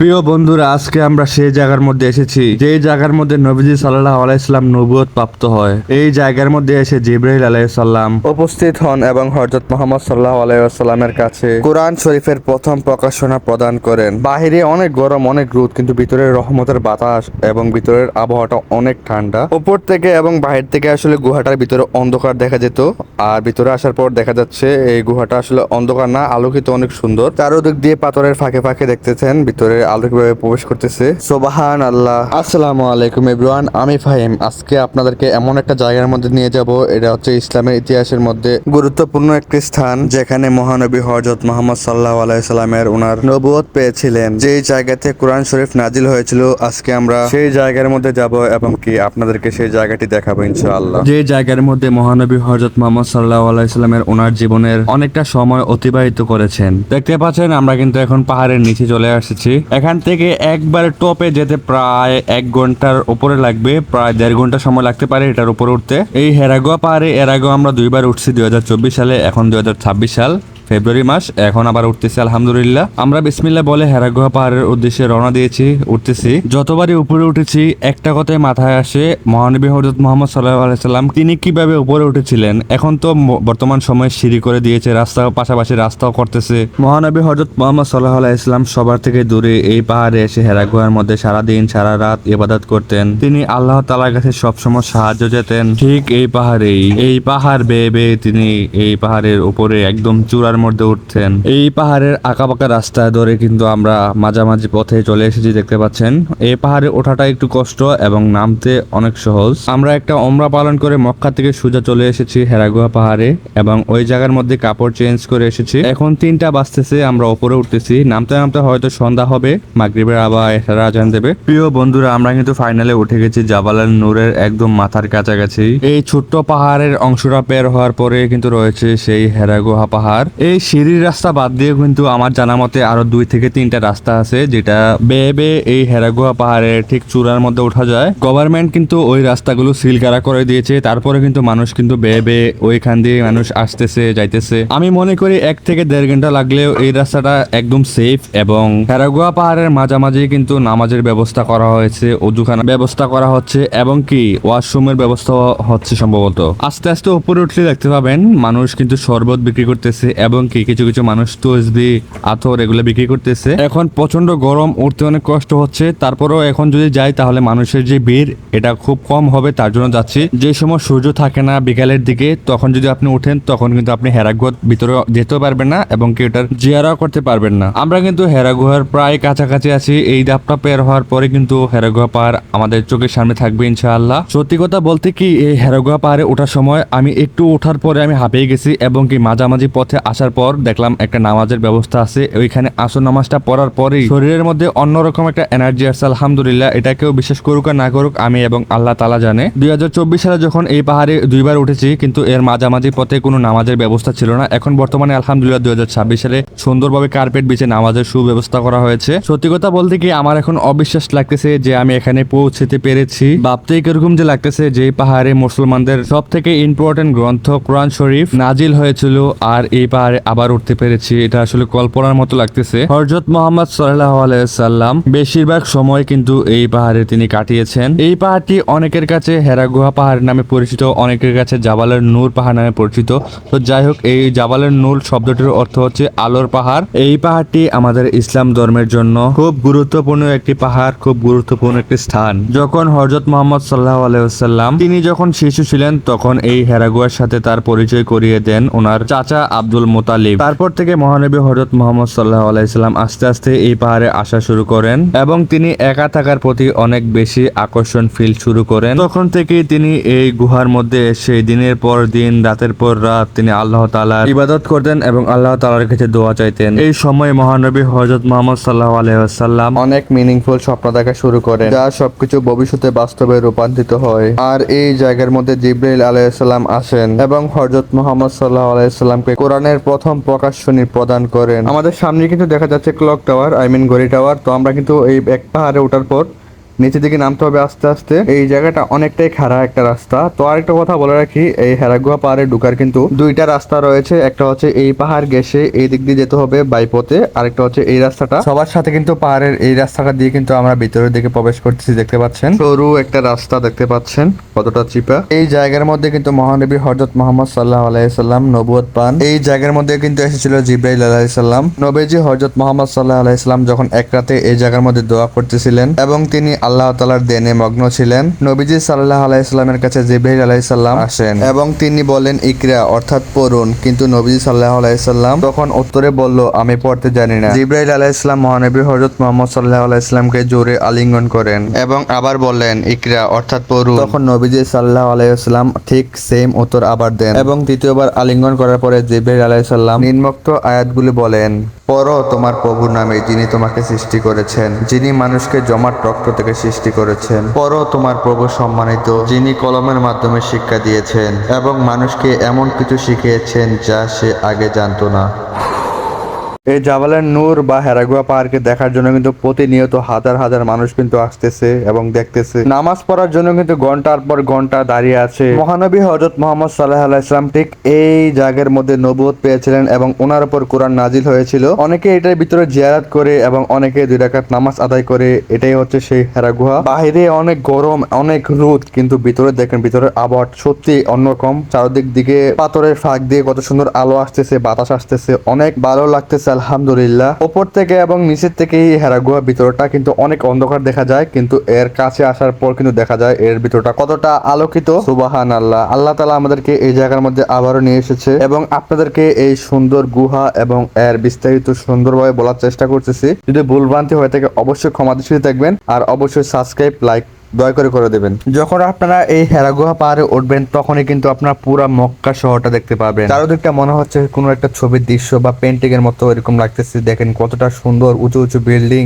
প্রিয় বন্ধুরা, আজকে আমরা সেই জায়গার মধ্যে এসেছি যে জায়গার মধ্যে নবীজি সাল্লাহ আলাইসাল্লাম নবুয়ত প্রাপ্ত হয়। এই জায়গার মধ্যে এসে জিব্রাহিল আলাইসাল্লাম উপস্থিত হন এবং হজরত মোহাম্মদ সাল্লাহ আলাইসাল্লামের কাছে কোরআন শরীফের প্রথম প্রকাশনা প্রদান করেন। বাহিরে অনেক গরম, অনেক রোদ, কিন্তু ভিতরের রহমতের বাতাস এবং ভিতরের আবহাওয়াটা অনেক ঠান্ডা। উপর থেকে এবং বাহির থেকে আসলে গুহাটার ভিতরে অন্ধকার দেখা যেত, আর ভিতরে আসার পর দেখা যাচ্ছে এই গুহাটা আসলে অন্ধকার না, আলোকিত, অনেক সুন্দর। চারোদিক দিয়ে পাথরের ফাঁকে ফাঁকে দেখতেছেন, ভিতরে আলো কীভাবে প্রবেশ করতেছে। সোবাহান আল্লাহ আসসালামু আলাইকুম এভরিওয়ান, আমি ফাহিম। আজকে আপনাদেরকে এমন একটা জায়গার মধ্যে নিয়ে যাব, এটা হচ্ছে ইসলামের ইতিহাসের মধ্যে গুরুত্বপূর্ণ একটি স্থান, যেখানে মহানবী হজরত মোহাম্মদ সাল্লাহ পেয়েছিলেন। জায়গাতে কোরআন শরীফ নাজিল হয়েছিল, আজকে আমরা সেই জায়গার মধ্যে যাব এবং কি আপনাদেরকে সেই জায়গাটি দেখাবো ইনশাআল্লাহ। যে জায়গার মধ্যে মহানবী হজরত মোহাম্মদ সাল্লাহ আলাইসাল্লামের ওনার জীবনের অনেকটা সময় অতিবাহিত করেছেন। দেখতে পাচ্ছেন, আমরা কিন্তু এখন পাহাড়ের নিচে চলে আসছি এখান থেকে একবার টপে যেতে প্রায় এক ঘণ্টার উপরে লাগবে, প্রায় দেড় ঘণ্টা সময় লাগতে পারে এটার উপরে উঠতে। এই হেরাগোয়া পাহাড়ে এর আগেও আমরা দুইবার উঠছি দুই হাজার চব্বিশ সালে, এখন দুই হাজার ছাব্বিশ সাল। ফেব্রুয়ারি মাস, এখন আবার উঠতেছে, আলহামদুলিল্লাহ। আমরা বিসমিল্লা বলে হেরাগুহা পাহাড়ের উদ্দেশ্যে রওনা দিয়েছি, উঠতেছি। যতবারই উপরে উঠেছি, একটা কথাই মাথায় আসে, মহানবী হজরত মোহাম্মদ সাল্লাহ আলাইসাল্লাম তিনি কীভাবে উপরে উঠেছিলেন? এখন তো বর্তমান সময়ে সিঁড়ি করে দিয়েছে রাস্তা পাশাপাশি রাস্তাও করতেছে। মহানবী হজরত মোহাম্মদ সাল্লাহ আলাইসাল্লাম সবার থেকে দূরে এই পাহাড়ে এসে হেরাগুহার মধ্যে সারা দিন সারা রাত ইবাদত করতেন। তিনি আল্লাহ তালার কাছে সবসময় সাহায্য যেতেন ঠিক এই পাহাড়েই, এই পাহাড় বেয়ে বেয়ে তিনি এই পাহাড়ের উপরে একদম চূড়ার মধ্যে উঠছেন। এই পাহাড়ের আঁকাবাঁকা রাস্তা ধরে কিন্তু আমরা মাঝামাঝি পথে চলে এসেছি, দেখতে পাচ্ছেন। এই পাহাড়ে ওঠাটা একটু কষ্ট এবং নামতে অনেক সহজ। আমরা একটা ওমরা পালন করে মক্কা থেকে সোজা চলে এসেছি হেরাগুহা পাহাড়ে এবং ওই জায়গার মধ্যে কাপড় চেঞ্জ করে এসেছি। এখন তিনটা বাজতেছে, আমরা ওপরে উঠতেছি। নামতে নামতে হয়তো সন্ধ্যা হবে, মাগরিবের আবার রাজান দেবে। প্রিয় বন্ধুরা, আমরা কিন্তু ফাইনালে উঠে গেছি জাবালাল নূরের একদম মাথার কাছাকাছি। এই ছোট্ট পাহাড়ের অংশটা পের হওয়ার পরে কিন্তু রয়েছে সেই হেরাগুহা পাহাড়। এই সিঁড়ির রাস্তা বাদ দিয়ে কিন্তু আমার জানা মতে আরও দুই থেকে তিনটা রাস্তা আছে, যেটা বেয়ে বেয়ে এই হেরাগুহা পাহাড়ের ঠিক চূড়ার মধ্যে ওঠা যায়। গভর্নমেন্ট কিন্তু ওই রাস্তাগুলো সিল কারা করে দিয়েছে, তারপরে কিন্তু মানুষ কিন্তু বেয়ে বেয়ে ওইখান দিয়ে মানুষ আসতেছে, যাইতেছে। আমি মনে করি এক থেকে দেড় ঘণ্টা লাগলেও এই রাস্তাটা একদম সেফ এবং হেরাগুয়া পাহাড়ের মাঝামাঝি কিন্তু নামাজের ব্যবস্থা করা হয়েছে অজুখানা ব্যবস্থা করা হচ্ছে এবং কি ওয়াশরুমের ব্যবস্থা হচ্ছে সম্ভবত। আস্তে আস্তে উপরে উঠলে দেখতে পাবেন, মানুষ কিন্তু শরবত বিক্রি করতেছে এবং কি কিছু কিছু মানুষ তসবি আথর এগুলো বিক্রি করতেছে। এখন প্রচণ্ড গরম, উঠতে অনেক কষ্ট হচ্ছে। তারপরেও এখন যদি যাই তাহলে মানুষের যে ভিড়, এটা খুব কম হবে, তার জন্য যাচ্ছি। যে সময় সূর্য থাকে না বিকালের দিকে, তখন যদি আপনি উঠেন, তখন কিন্তু আপনি হেরাগুহার ভিতরে যেতেও পারবেন না এবং কি ওটার জিয়ারাও করতে পারবেন না। আমরা কিন্তু হেরাগুহার প্রায় কাছাকাছি আছি। এই ধাপটা পের হওয়ার পরে কিন্তু হেরাগুহা পাহাড় আমাদের চোখের সামনে থাকবে, ইনশাআল্লাহ। সত্যি কথা বলতে কি, এই হেরাগুহা পাহাড়ে ওঠার সময় আমি একটু ওঠার পরে আমি হাঁপিয়ে গেছি এবং কি মাঝামাঝি পথে আসার পর দেখলাম একটা নামাজের ব্যবস্থা আছে। ওইখানে আসর নামাজটা পড়ার পরেই শরীরের মধ্যে অন্যরকম একটা এনার্জি আসছে, আলহামদুলিল্লাহ। এটা কেউ বিশ্বাস করুক আর না করুক, আমি এবং আল্লাহ তালা জানে। দুই হাজার চব্বিশ সালে যখন এই পাহাড়ে দুইবার উঠেছি, কিন্তু এর মাঝামাঝি পথে কোনো নামাজের ব্যবস্থা ছিল না। এখন বর্তমানে আলহামদুলিল্লাহ দুই হাজার সালে সুন্দরভাবে কার্পেট বিছে নামাজের সুব্যবস্থা করা হয়েছে। সত্যি কথা বলতে কি, আমার এখন অবিশ্বাস লাগতেছে যে আমি এখানে পৌঁছতে পেরেছি। ভাবতেই কীরকম যে লাগতেছে যে পাহাড়ে মুসলমানদের সব থেকে ইম্পর্টেন্ট গ্রন্থ কোরআন শরীফ নাজিল হয়েছিল, আর এই পাহাড়ে আবার উঠতে পেরেছি। এটা আসলে কল্পনার মতো লাগতেছে। হরজত মোহাম্মদ সাল্লাহ আলাইসাল্লাম বেশিরভাগ সময় কিন্তু এই পাহাড়ে তিনি কাটিয়েছেন। এই পাহাড়টি অনেকের কাছে হেরাগুহা পাহাড় নামে পরিচিত, অনেকের কাছে জাবালের নূর পাহাড় নামে পরিচিত। তো যাই হোক, এই জাবালের নূর শব্দটির অর্থ হচ্ছে আলোর পাহাড়। এই পাহাড়টি আমাদের ইসলাম ধর্মের জন্য খুব গুরুত্বপূর্ণ একটি পাহাড়, খুব গুরুত্বপূর্ণ একটি স্থান। যখন হরজত মোহাম্মদ সাল্লাহ আলাইসাল্লাম তিনি যখন শিশু ছিলেন, তখন এই হেরাগুয়ার সাথে তার পরিচয় করিয়ে দেন ওনার চাচা আব্দুল মোতালিব। তারপর থেকে মহানবী হজরত মোহাম্মদ সাল্লাহ আলাইসাল্লাম আস্তে আস্তে এই পাহাড়ে আসা শুরু করেন এবং তিনি একা থাকার প্রতি অনেক বেশি আকর্ষণ ফিল শুরু করেন। তখন থেকেই তিনি এই গুহার মধ্যে এসে দিনের পর দিন, রাতের পর রাত তিনি আল্লাহ তালার ইবাদত করতেন এবং আল্লাহ তালার কাছে দোয়া চাইতেন। এই সময় মহানবী হজরত মোহাম্মদ সাল্লাহ আলাইসাল্লাম অনেক মিনিংফুল স্বপ্ন দেখা শুরু করেন, যা সবকিছু ভবিষ্যতে বাস্তবে রূপান্তরিত হয়। আর এই জায়গার মধ্যে জিব্রাইল আলাইসাল্লাম আসেন এবং হজরত মোহাম্মদ সাল্লাহ আলাইসাল্লামকে কোরআনের প্রথম প্রকাশনী প্রদান করেন। আমাদের সামনে কিন্তু দেখা যাচ্ছে ক্লক টাওয়ার আই মিন ঘড়ি টাওয়ার তো আমরা কিন্তু এই এক পাহাড়ে ওঠার পর নিচের দিকে নামতে হবে আস্তে আস্তে। এই জায়গাটা অনেকটাই খারাপ একটা রাস্তা। তো আরেকটা কথা বলে রাখি, এই হেরাগুয়া পাহাড়ে ঢুকার কিন্তু দুইটা রাস্তা রয়েছে। একটা হচ্ছে এই পাহাড় গেছে এই দিক দিয়ে যেতে হবে বাইপথে আরেকটা হচ্ছে এই রাস্তাটা। সবার সাথে কিন্তু পাহাড়ের এই রাস্তাটা দিয়ে কিন্তু আমরা ভিতরের দিকে প্রবেশ করতেছি, দেখতে পাচ্ছেন? সরু একটা রাস্তা দেখতে পাচ্ছেন, কতটা চিপা। এই জায়গার মধ্যে কিন্তু মহানবী হজরত মোহাম্মদ সাল্লাহ আলাইসাল্লাম নবুয়ত পান। এই জায়গার মধ্যে কিন্তু এসেছিল জিব্রাইল আলাইসাল্লাম নবীজি হজরত মোহাম্মদ সাল্লাহ আলাইসাল্লাম যখন এক রাতে এই জায়গার মধ্যে দোয়া করতেছিলেন এবং তিনি আল্লাহ তালার দেনে মগ্ন ছিলেন। নবীজি সাল্লাহ আলাইসাল্লামের কাছে জিব্রাইল আলাইসাল্লাম আসেন এবং তিনি বলেন, ইকরা অর্থাৎ পড়ুন। কিন্তু নবীজি সাল্লাহ আলাইসাল্লাম তখন উত্তরে বলল, আমি পড়তে জানি না। জিব্রাইল আলাইসাল্লাম মহানবী হজরত মোহাম্মদ সাল্লাহ আলাইসাল্লামকে জোরে আলিঙ্গন করেন এবং আবার বললেন, ইকরা অর্থাৎ পড়ুন। তখন নবীজি সাল্লাহ আলাইসাল্লাম ঠিক সেম উত্তর আবার দেন এবং তৃতীয়বার আলিঙ্গন করার পরে জিব্রাইল আলাইসাল্লাম নিম্নোক্ত আয়াতগুলি বলেন, পড়ো তোমার প্রভুর নামে যিনি তোমাকে সৃষ্টি করেছেন, যিনি মানুষকে জমাট রক্ত থেকে সৃষ্টি করেছেন। পর তোমার প্রভু সম্মানিত, যিনি কলমের মাধ্যমে শিক্ষা দিয়েছেন এবং মানুষকে এমন কিছু শিখিয়েছেন যা সে আগে জানতো না। এই জাবালের নূর বা হেরাগুয়া পাহাড়কে দেখার জন্য কিন্তু প্রতিনিয়ত হাজার হাজার মানুষ কিন্তু আসতেছে এবং দেখতেছে। নামাজ পড়ার জন্য কিন্তু ঘণ্টার পর ঘণ্টা দাঁড়িয়ে আছে। মহানবী হজরত মোহাম্মদ সাল্লাহ আলাইসলাম ঠিক এই জায়গার মধ্যে নবুয়ত পেয়েছিলেন এবং ওনার উপর কোরআন নাজিল হয়েছিল। অনেকে এটার ভিতরে জিয়ারাত করে এবং অনেকে দুই রাকাত নামাজ আদায় করে, এটাই হচ্ছে সেই হেরাগুহা বাইরে অনেক গরম, অনেক রোদ কিন্তু ভিতরে দেখেন ভিতরের আবহাওয়া সত্যি অন্যরকম। চারদিক দিকে পাথরের ফাঁক দিয়ে কত সুন্দর আলো আসতেছে, বাতাস আসতেছে, অনেক ভালো লাগতেছে আলহামদুলিল্লাহ। ওপর থেকে এবং নিচের থেকে এই হেরাগুহা ভিতরটা কিন্তু অনেক অন্ধকার দেখা যায়, কিন্তু এর কাছে আসার পর কিন্তু দেখা যায় এর ভিতরটা কতটা আলোকিত। সুবাহান আল্লাহ আল্লাহ তালা আমাদেরকে এই জায়গার মধ্যে আবারও নিয়ে এসেছে এবং আপনাদেরকে এই সুন্দর গুহা এবং এর বিস্তারিত সুন্দরভাবে বলার চেষ্টা করতেছি। যদি ভুলভ্রান্তি হয়ে থাকে, অবশ্যই ক্ষমা দৃষ্টিতে থাকবেন আর অবশ্যই সাবস্ক্রাইব, লাইক দয়া করে করে দেবেন। যখন আপনারা এই হেরাগুহা পাহাড়ে উঠবেন তখনই কিন্তু আপনারা পুরো মক্কা শহরটা দেখতে পাবেন। চারোদিকটা মনে হচ্ছে কোনো একটা ছবির দৃশ্য বা পেন্টিং এর মতো এরকম লাগতেছে। দেখেন কতটা সুন্দর উঁচু উঁচু বিল্ডিং